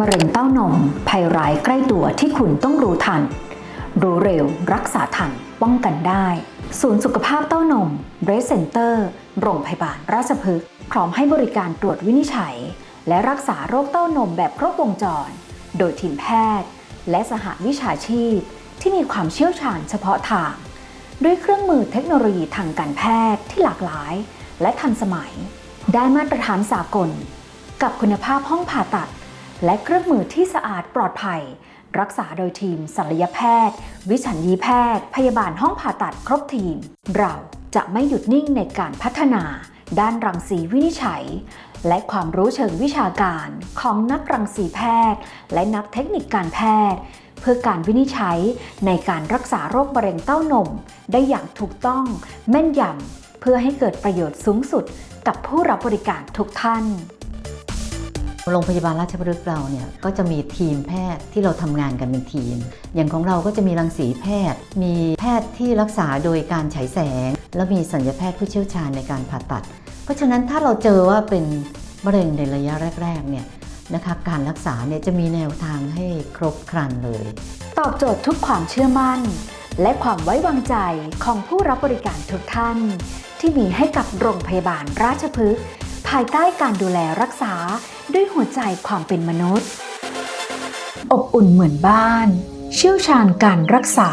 มะเร็งเต้านมภัยร้ายใกล้ตัวที่คุณต้องรู้ทัน รู้เร็ว รักษาทัน ป้องกันได้ ศูนย์สุขภาพเต้านมเบรสเซนเตอร์โรงพยาบาลราชพฤกษ์พร้อมให้บริการตรวจวินิจฉัย และรักษาโรคเต้านมแบบครบวงจร โดยทีมแพทย์ และสหวิชาชีพ ที่มีความเชี่ยวชาญเฉพาะทาง ด้วยเครื่องมือเทคโนโลยีทางการแพทย์ที่หลากหลาย และทันสมัย ได้มาตรฐานสากล กับคุณภาพห้องผ่าตัด และเครื่องมือที่สะอาดปลอดภัย รักษาโดยทีมศัลยแพทย์ วิสัญญีแพทย์ พยาบาลห้องผ่าตัดครบทีม เราจะไม่หยุดนิ่งในการพัฒนา ด้านรังสีวินิจฉัย และความรู้เชิงวิชาการของนักรังสีแพทย์ และนักเทคนิคการแพทย์ เพื่อการวินิจฉัยในการรักษาโรคมะเร็งเต้านม ได้อย่างถูกต้องแม่นยำเพื่อให้เกิดประโยชน์สูงสุดกับผู้รับบริการทุกท่าน โรงพยาบาลราชพฤกษ์เราเนี่ยก็จะมีทีมแพทย์ที่เราทำงานกันเป็นทีม อย่างของเราก็จะมีรังสีแพทย์ มีแพทย์ที่รักษาโดยการฉายแสง แล้วมีสัญญาแพทย์ผู้เชี่ยวชาญในการผ่าตัด เพราะฉะนั้นถ้าเราเจอว่าเป็นมะเร็งในระยะแรกๆเนี่ยนะคะการรักษาเนี่ยจะมีแนวทางให้ครบครันเลย ตอบโจทย์ทุกความเชื่อมั่น และความไว้วางใจของผู้รับบริการทุกท่าน ที่มีให้กับโรงพยาบาลราชพฤกษ์ ภายใต้การดูแลรักษาด้วยหัวใจความเป็นมนุษย์ อบอุ่นเหมือนบ้าน เชี่ยวชาญการรักษา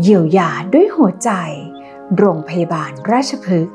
เยียวยาด้วยหัวใจ โรงพยาบาลราชพฤกษ์